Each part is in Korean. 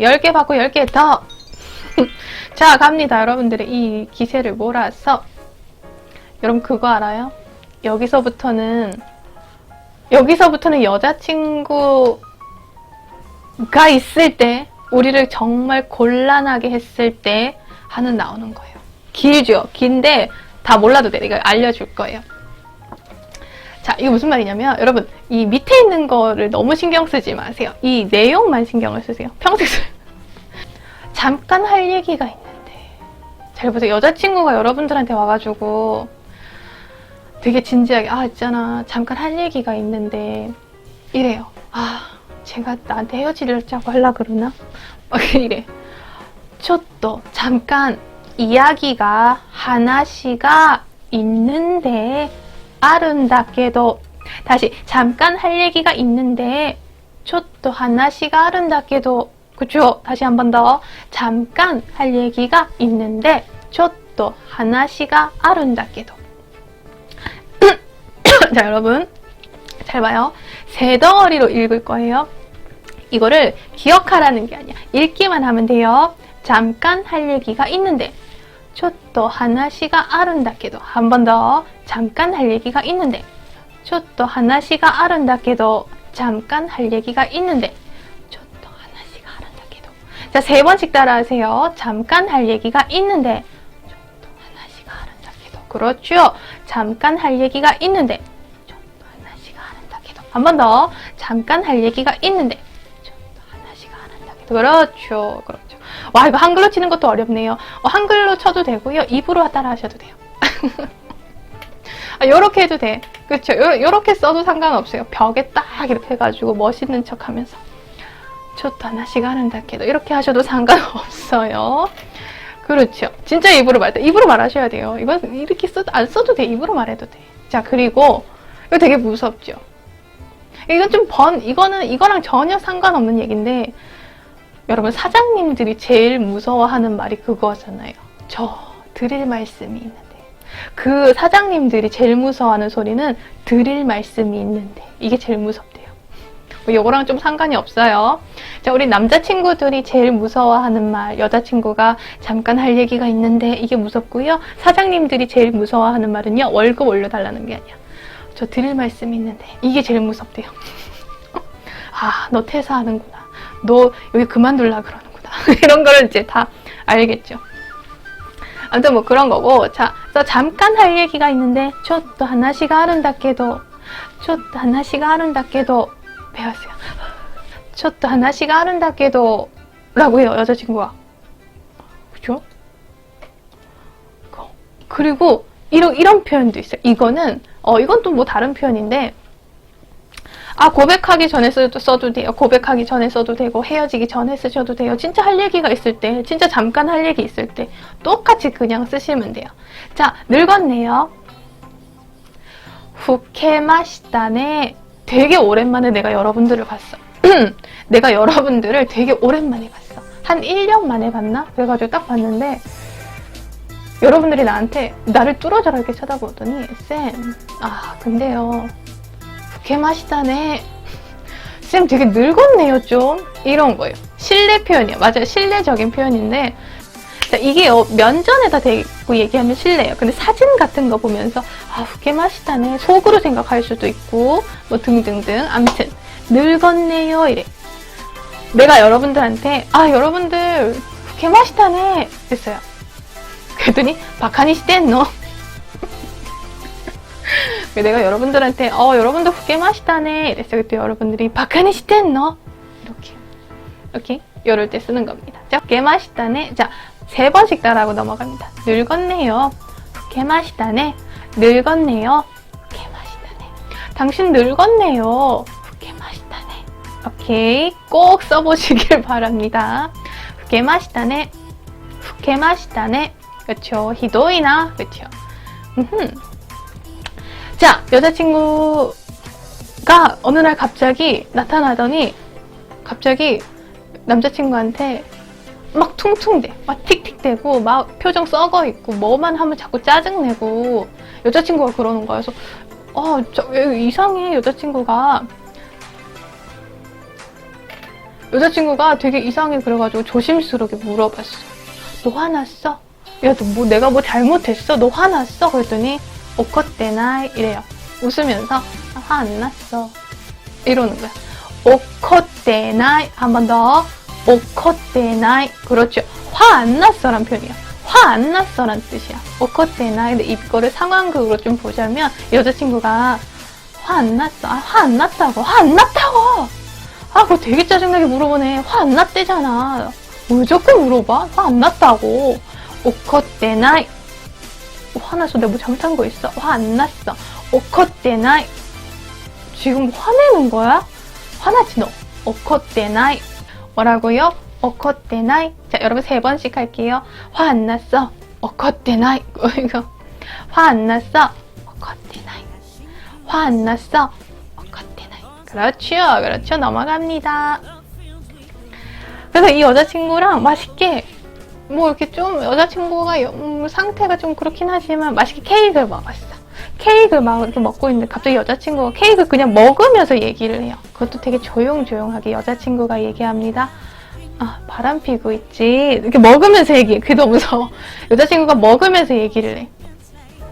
10개 받고 10개 더. 자, 갑니다. 여러분들의 이 기세를 몰아서. 여러분 그거 알아요? 여기서부터는 여기서부터는 여자친구가 있을 때 우리를 정말 곤란하게 했을 때 하는 나오는 거예요. 길죠. 긴데 다 몰라도 돼. 이거 알려줄 거예요. 자, 이거 무슨 말이냐면 여러분 이 밑에 있는 거를 너무 신경 쓰지 마세요. 이 내용만 신경을 쓰세요. 평생 잠깐 할 얘기가 있는데 잘 보세요. 여자친구가 여러분들한테 와가지고 되게 진지하게 아 있잖아 잠깐 할 얘기가 있는데 이래요. 아 제가 나한테 헤어지려고 하려 그러나? 막 이래. 저또 잠깐 이야기가 하나씩 있는데 아름답게도 다시 잠깐 할 얘기가 있는데 ちょっと 하나씩가 아름답게도 그쵸? 다시 한 번 더 잠깐 할 얘기가 있는데 ちょっと 하나씩가 아름답게도 자 여러분 잘 봐요 세 덩어리로 읽을 거예요 이거를 기억하라는 게 아니야 읽기만 하면 돼요 잠깐 할 얘기가 있는데 ちょっと 하나씩가 아름답게도 한 번 더 잠깐 할 얘기가 있는데 ちょっと 하나씩가 아름답게도 잠깐 할 얘기가 있는데 ちょっと 하나씩가 아름답게도 자 세 번씩 따라하세요 잠깐 할 얘기가 있는데 ちょっと 하나씩가 아름답게도 그렇죠 잠깐 할 얘기가 있는데 ちょっと 하나씩가 아름답게도 한 번 더 잠깐 할 얘기가 있는데 ちょっと 하나씩가 아름답게도 그렇죠 그렇죠 와 이거 한글로 치는 것도 어렵네요. 어, 한글로 쳐도 되고요. 입으로 따라 하셔도 돼요. 아, 요렇게 해도 돼. 그렇죠. 요, 요렇게 써도 상관없어요. 벽에 딱 이렇게 해가지고 멋있는 척 하면서. 좋다. 하나씩 아름답게도 이렇게 하셔도 상관없어요. 그렇죠. 진짜 입으로 말때 입으로 말하셔야 돼요. 이건 이렇게 써도 안 써도 돼. 입으로 말해도 돼 자 그리고 이거 되게 무섭죠. 이건 좀 번 이거는 이거랑 전혀 상관없는 얘기인데 여러분 사장님들이 제일 무서워하는 말이 그거잖아요. 저 드릴 말씀이 있는데 그 사장님들이 제일 무서워하는 소리는 드릴 말씀이 있는데 이게 제일 무섭대요. 뭐 요거랑 좀 상관이 없어요. 자, 우리 남자친구들이 제일 무서워하는 말, 여자친구가 잠깐 할 얘기가 있는데 이게 무섭고요. 사장님들이 제일 무서워하는 말은요, 월급 올려달라는 게 아니야. 저 드릴 말씀이 있는데 이게 제일 무섭대요. 아, 너 퇴사하는구나. 너 여기 그만둘라 그러는구나. 이런 거를 이제 다 알겠죠. 아무튼 뭐 그런 거고. 자, 잠깐 할 얘기가 있는데, 저도 하나씩 아름답게도, 저도 하나씩 아름답게도 배웠어요. 저도 하나씩 아름답게도 라고 해요, 여자친구가. 그죠? 그- 그리고 이런, 이런 표현도 있어요. 이거는, 어, 이건 또 뭐 다른 표현인데, 아, 고백하기 전에 써도, 돼요. 고백하기 전에 써도 되고, 헤어지기 전에 쓰셔도 돼요. 진짜 할 얘기가 있을 때, 진짜 잠깐 할 얘기 있을 때, 똑같이 그냥 쓰시면 돼요. 자, 늙었네요. 후케마시다네. 되게 오랜만에 내가 여러분들을 봤어. 내가 여러분들을 되게 오랜만에 봤어. 한 1년 만에 봤나? 그래가지고 딱 봤는데, 여러분들이 나한테 나를 뚫어져라 이렇게 쳐다보더니, 쌤, 아, 근데요. 개맛이다네. 쌤 되게 늙었네요, 좀. 이런 거예요. 신뢰 표현이에요. 맞아요. 신뢰적인 표현인데, 자, 이게 요, 면전에다 대고 얘기하면 신뢰예요. 근데 사진 같은 거 보면서, 아, 개맛이다네. 속으로 생각할 수도 있고, 뭐 등등등. 아무튼, 늙었네요. 이래. 내가 여러분들한테, 아, 여러분들, 개맛이다네. 했어요. 그랬더니, 바카니 시댄노. 내가 여러분들한테 어 여러분들 후게 마시다네 이랬어요. 그때 여러분들이 바카니 시텐너 이렇게 이렇게 이럴 때 쓰는 겁니다. 자, 후게 마시다네. 자, 세 번씩 따라하고 넘어갑니다. 늙었네요. 후게 마시다네. 늙었네요. 후게 마시다네. 당신 늙었네요. 후게 마시다네. 오케이. 꼭 써보시길 바랍니다. 후게 마시다네. 후게 마시다네. 그쵸. 히도이나. 그쵸. 음흠. 자, 여자친구가 어느 날 갑자기 나타나더니 갑자기 남자친구한테 막 퉁퉁대, 막 틱틱대고 막 표정 썩어 있고 뭐만 하면 자꾸 짜증내고 여자친구가 그러는 거야. 그래서 어, 저 이상해 여자친구가 여자친구가 되게 이상해 그래가지고 조심스럽게 물어봤어. 너 화났어? 야, 너 뭐 내가 뭐 잘못했어? 너 화났어? 그랬더니 오컷대나 이래요. 웃으면서 아, 화안 났어. 이러는 거야. 오컷대나 한 번 더. 오컷대나 그렇죠. 화 안 났어란 표현이야. 화 안 났어란 뜻이야. 오컷대나 근데 이거를 상황극으로 좀 보자면 여자친구가 화 안 났어. 아, 화 안 났다고. 화 안 났다고. 아, 그거 되게 짜증나게 물어보네. 화 안 났대잖아. 왜 자꾸 물어봐? 화 안 났다고. 오컷대나이. 화났어. 내가 뭐 잘못한 거 있어? 화 안 났어. 오컷대나이. 지금 화내는 거야? 화나지 너. 오컷대나이. 뭐라고요? 오컷대나이. 자, 여러분 세 번씩 할게요. 화 안 났어. 오컷대나이. 이거. 화 안 났어. 오컷대나이. 화 안 났어. 오컷대나이. 그렇죠. 그렇죠. 넘어갑니다. 그래서 이 여자친구랑 맛있게 뭐 이렇게 좀 여자친구가 여- 음, 상태가 좀 그렇긴 하지만 맛있게 케이크를 먹었어. 케이크를 막 이렇게 먹고 있는데 갑자기 여자친구가 케이크 그냥 먹으면서 얘기를 해요. 그것도 되게 조용조용하게 여자친구가 얘기합니다. 아, 바람 피고 있지. 이렇게 먹으면서 얘기해. 그게 너무 무서워. 여자친구가 먹으면서 얘기를 해.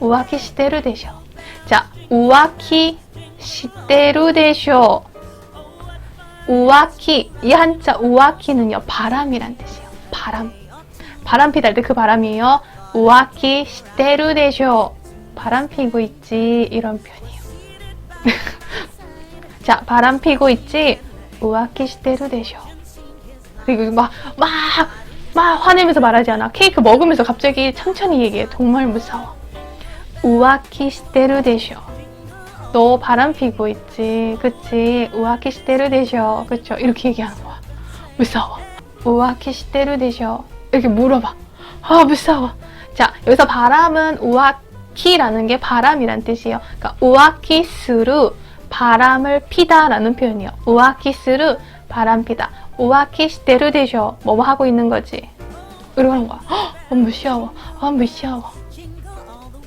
우아키 시대루 되셔. 자, 우아키 시대루 되셔. 우아키 이 한자 우아키는요 바람이란 뜻이에요. 바람. 바람 할때그 바람이에요. 우아키 시테루 되쇼. 바람 피고 있지 이런 표현이에요. 자 바람 피고 있지 우아키 시테루 되쇼. 그리고 막막막 막 화내면서 말하지 않아. 케이크 먹으면서 갑자기 천천히 얘기해. 정말 무서워. 우아키 시테루 되쇼. 너 바람 피고 있지. 그치? 우아키 시테루 되셔. 그쵸? 이렇게 얘기하는 거야. 무서워. 우아키 시테루 되셔. 이렇게 물어봐. 아, 무서워. 자, 여기서 바람은 우아키라는 게 바람이란 뜻이에요. 그러니까 우아키스루 바람을 피다라는 표현이에요. 우아키스루 바람 피다. 우아키 시테루 되셔. 뭐 하고 있는 거지? 이러는 거야. 헉, 아, 무시하워. 아, 무시하워.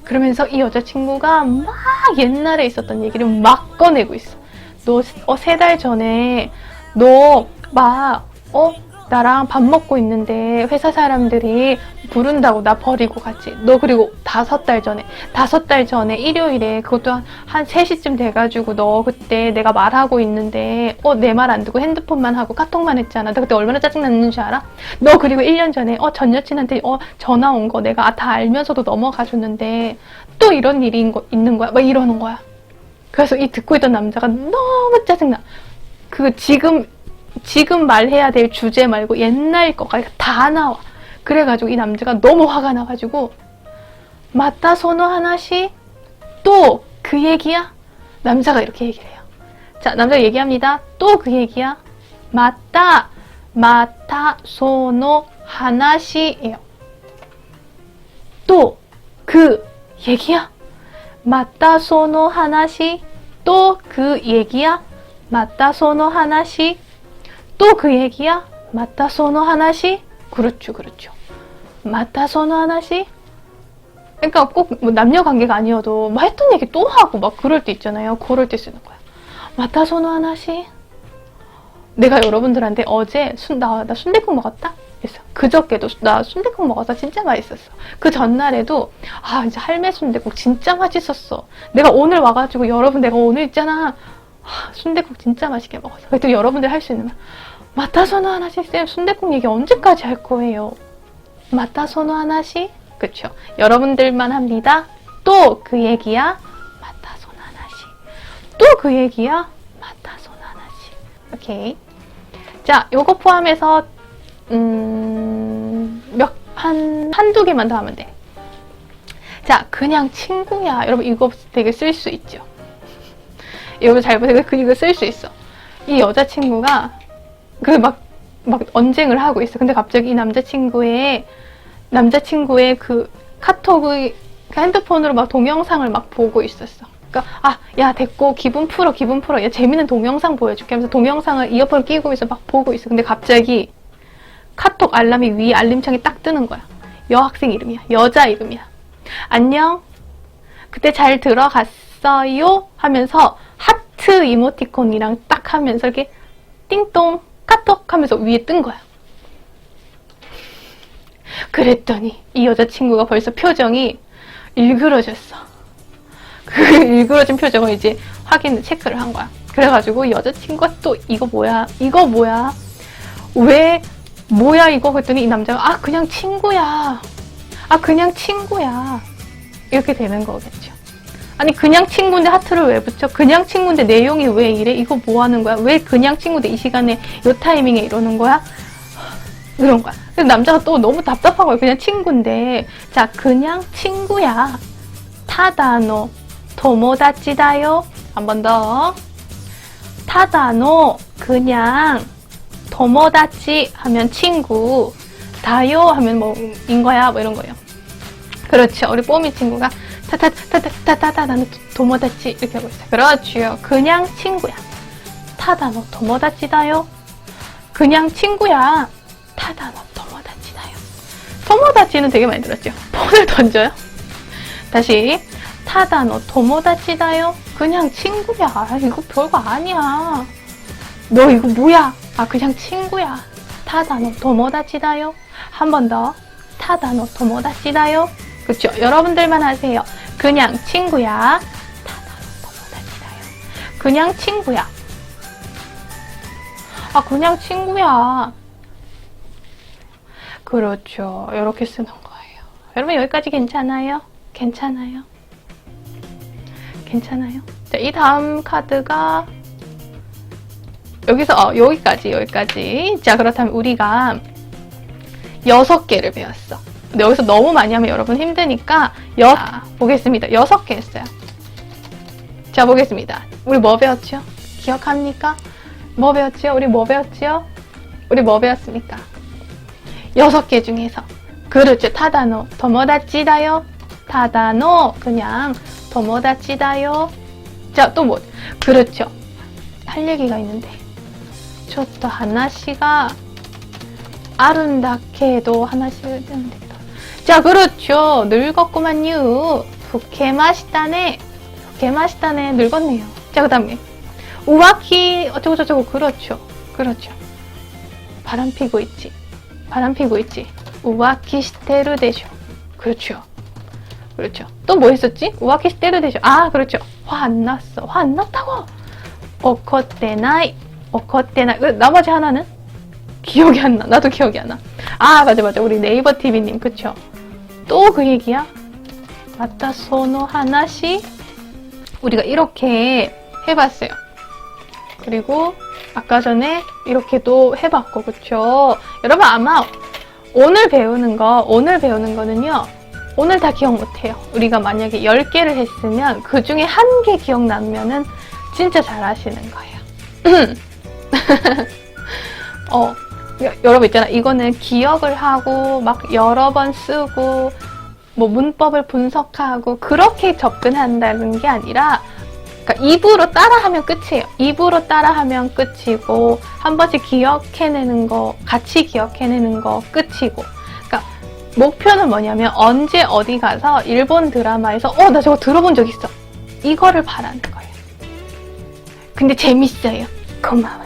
그러면서 이 여자친구가 막 옛날에 있었던 얘기를 막 꺼내고 있어. 너, 어, 세 달 전에, 너, 막, 어, 나랑 밥 먹고 있는데 회사 사람들이 부른다고 나 버리고 갔지. 너 그리고 다섯 달 전에, 다섯 달 전에 일요일에 그것도 한, 한 3시쯤 돼가지고 너 그때 내가 말하고 있는데, 어, 내 말 안 듣고 핸드폰만 하고 카톡만 했잖아. 나 그때 얼마나 짜증났는 줄 알아? 너 그리고 1년 전에, 어, 전 여친한테, 어, 전화 온 거 내가 아, 다 알면서도 넘어가 줬는데, 또 이런 일이 인 거- 있는 거야. 막 이러는 거야. 그래서 이 듣고 있던 남자가 너무 짜증나. 그 지금 지금 말해야 될 주제 말고 옛날 거가 다 나와. 그래가지고 이 남자가 너무 화가 나가지고 맞다 소노 하나씩 또 그 얘기야? 남자가 이렇게 얘기를 해요. 자 남자가 얘기합니다. 또 그 얘기야? 맞다 맞다 소노 하나씩이에요. 또 그 얘기야? 맞다 소노 하나씩 또 그 얘기야? 맞다 소노 하나씩 또 그 얘기야? 맞다 소노 하나씩 그렇죠 그렇죠 맞다 소노 하나씩 그러니까 꼭 뭐 남녀 관계가 아니어도 뭐 했던 얘기 또 하고 막 그럴 때 있잖아요 그럴 때 쓰는 거야 맞다 소노 하나씩 내가 여러분들한테 어제 순, 나, 나 순대국 먹었다? 그래서 그저께도 나 순대국 먹어서 진짜 맛있었어. 그 전날에도 아 이제 할매 순대국 진짜 맛있었어. 내가 오늘 와가지고 여러분 내가 오늘 있잖아 아, 순대국 진짜 맛있게 먹었어. 그래도 여러분들 할 수 있는 말 마타소노 하나씩 쌤 순대국 얘기 언제까지 할 거예요? 마타소노 하나씩 그쵸? 여러분들만 합니다. 또 그 얘기야 마타소노 하나씩 또 그 얘기야 마타소노 하나씩 오케이. 자, 요거 포함해서 음, 몇, 한, 한두 개만 더 하면 돼. 자, 그냥 친구야. 여러분, 이거 되게 쓸 수 있죠. 이거 잘 보세요. 그, 이거 쓸 수 있어. 이 여자친구가, 그 막, 막 언쟁을 하고 있어. 근데 갑자기 이 남자친구의, 남자친구의 그 카톡의, 그 핸드폰으로 막 동영상을 막 보고 있었어. 그러니까 아, 야 됐고 기분 풀어 기분 풀어 야 재밌는 동영상 보여줄게 하면서 동영상을 이어폰 끼고 있어 막 보고 있어 근데 갑자기 카톡 알람이 위에 알림창이 딱 뜨는 거야 여학생 이름이야 여자 이름이야 안녕 그때 잘 들어갔어요 하면서 하트 이모티콘이랑 딱 하면서 이렇게 띵동 카톡 하면서 위에 뜬 거야. 그랬더니 이 여자친구가 벌써 표정이 일그러졌어. 그 일그러진 표정을 이제 확인, 체크를 한 거야. 그래가지고 여자친구가 또 이거 뭐야? 이거 뭐야? 왜, 뭐야 이거? 그랬더니 이 남자가 아, 그냥 친구야. 아, 그냥 친구야. 이렇게 되는 거겠죠. 아니, 그냥 친구인데 하트를 왜 붙여? 그냥 친구인데 내용이 왜 이래? 이거 뭐 하는 거야? 왜 그냥 친구인데 이 시간에, 이 타이밍에 이러는 거야? 이런 거야. 그래서 남자가 또 너무 답답한 거야. 그냥 친구인데. 자, 그냥 친구야. 타다노 도모다치다요. 한 번 더. 타다노 그냥 도모다치 하면 친구. 다요 하면 뭐인 거야. 뭐 이런 거예요. 그렇죠. 우리 뽀미 친구가 타타타타타타타 나는 도모다치 이렇게 하고 있어요. 그렇죠. 그냥 친구야. 타다노 도모다치다요. 그냥 친구야. 타다노 도모다치다요. 도모다치는 되게 많이 들었죠. 폰을 던져요. 다시 타다노 도모다치다요. 그냥 친구야. 이거 별거 아니야. 너 이거 뭐야? 아 그냥 친구야. 타다노 도모다치다요. 한 번 더. 타다노 도모다치다요. 그렇죠. 여러분들만 하세요. 그냥 친구야. 그냥 친구야. 아 그냥 친구야. 그렇죠. 이렇게 쓰는 거예요. 여러분 여기까지 괜찮아요? 괜찮아요? 괜찮아요? 자, 이 다음 카드가 여기서 어, 여기까지 여기까지. 자, 그렇다면 우리가 여섯 개를 배웠어. 근데 여기서 너무 많이 하면 여러분 힘드니까 여 자, 보겠습니다. 여섯 개 했어요. 자, 보겠습니다. 우리 뭐 배웠죠? 기억합니까? 뭐 배웠죠? 우리 뭐 배웠죠? 우리 뭐 배웠습니까? 여섯 개 중에서 그렇죠. 타다노 도모다치다요. 타다노 그냥 도모다치다요. 자, 또 뭐? 그렇죠. 할 얘기가 있는데. 저또 하나씩가 아름답게도 하나씩 하면 되겠다. 자, 그렇죠. 늙었구만요. 부케 마시다네. 부케 마시다네. 늙었네요. 자, 그 다음에 우와키 어쩌고 저쩌고 그렇죠. 그렇죠. 바람 피고 있지. 바람 피고 있지. 우와키 시테르 되쇼. 그렇죠. 그렇죠. 또 뭐 했었지? 우와키 시테르 되쇼. 아, 그렇죠. 화 안 났어. 화 안 났다고. 오코테나이. 오코테나이. 그 나머지 하나는? 기억이 안 나. 나도 기억이 안 나. 아, 맞아, 맞아. 우리 네이버 TV님. 그쵸? 또 그 얘기야? 맞다, 소노 하나씩. 우리가 이렇게 해봤어요. 그리고 아까 전에 이렇게도 해봤고, 그쵸? 여러분 아마 오늘 배우는 거, 오늘 배우는 거는요, 오늘 다 기억 못해요. 우리가 만약에 10개를 했으면 그 중에 한 개 기억나면은 진짜 잘 하시는 거예요. 어, 여- 여러분 있잖아. 이거는 기억을 하고 막 여러 번 쓰고 뭐 문법을 분석하고 그렇게 접근한다는 게 아니라 그러니까 입으로 따라하면 끝이에요. 입으로 따라하면 끝이고 한 번씩 기억해내는 거, 같이 기억해내는 거 끝이고. 그러니까 목표는 뭐냐면 언제 어디 가서 일본 드라마에서 어 나 저거 들어본 적 있어. 이거를 바라는 거예요. 근데 재밌어요. 고마워요.